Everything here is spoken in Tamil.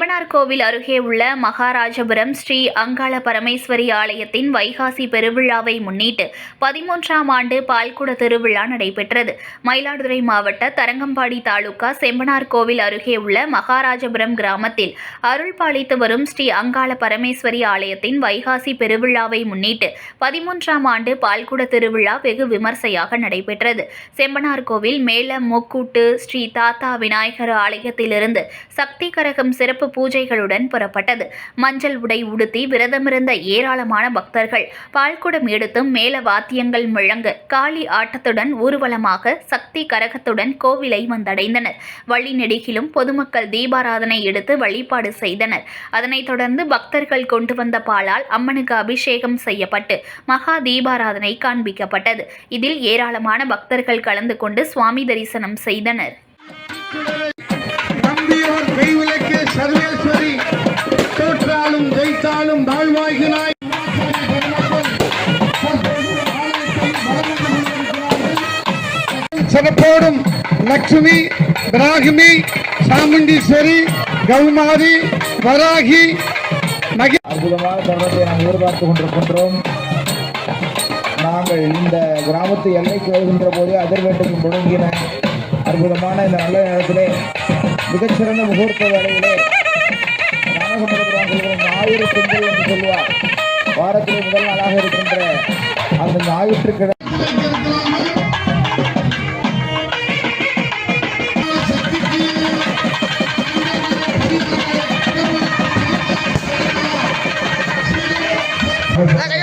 கோவில் அருகே உள்ள மகாராஜபுரம் ஸ்ரீ அங்காள பரமேஸ்வரி ஆலயத்தின் வைகாசி பெருவிழாவை முன்னிட்டு பதிமூன்றாம் ஆண்டு பால்குட திருவிழா நடைபெற்றது. மயிலாடுதுறை மாவட்ட தரங்கம்பாடி தாலுகா செம்பனார் கோவில் அருகே உள்ள மகாராஜபுரம் கிராமத்தில் அருள் பாலித்து வரும் ஸ்ரீ அங்காள பரமேஸ்வரி ஆலயத்தின் வைகாசி பெருவிழாவை முன்னிட்டு பதிமூன்றாம் ஆண்டு பால்குட திருவிழா வெகு விமர்சையாக நடைபெற்றது. செம்பனார் கோவில் மேல மூக்கூட்டு ஸ்ரீ தாத்தா விநாயகர் ஆலயத்திலிருந்து சக்தி கரகம் சிறப்பு பூஜைகளுடன் புறப்பட்டது. மஞ்சள் உடை உடுத்தி விரதமிருந்த ஏராளமான பக்தர்கள் பால்குடம் எடுத்தும் மேல வாத்தியங்கள் முழங்க காளி ஆட்டத்துடன் ஊர்வலமாக சக்தி கரகத்துடன் கோவிலை வந்தடைந்தனர். வழி நெடுகிலும் பொதுமக்கள் தீபாராதனை எடுத்து வழிபாடு செய்தனர். அதனைத் தொடர்ந்து பக்தர்கள் கொண்டு வந்த பாலால் அம்மனுக்கு அபிஷேகம் செய்யப்பட்டு மகா தீபாராதனை காண்பிக்கப்பட்டது. இதில் ஏராளமான பக்தர்கள் கலந்து கொண்டு சுவாமி தரிசனம் செய்தனர். சிறப்போடும் லட்சுமி பிராகுமி சாமுண்டீஸ்வரி கௌமாரி வராகி மகி அற்புதமான தருணத்தை நாம் எதிர்பார்த்து கொண்டிருக்கின்றோம். நாங்கள் இந்த கிராமத்து எல்லைக்கு வருகின்ற போதே அதிர்வேட்டுக்கு முழங்கின அற்புதமான இந்த நல்ல நேரத்திலே மிகச்சிறந்த முகூர்த்த வேலையிலே ஞாயிறு திங்கள் என்று சொல்லுவார் வாரத்தில் முதல் நாளாக இருக்கின்ற அந்த ஞாயிற்றுக்கிழமை மிக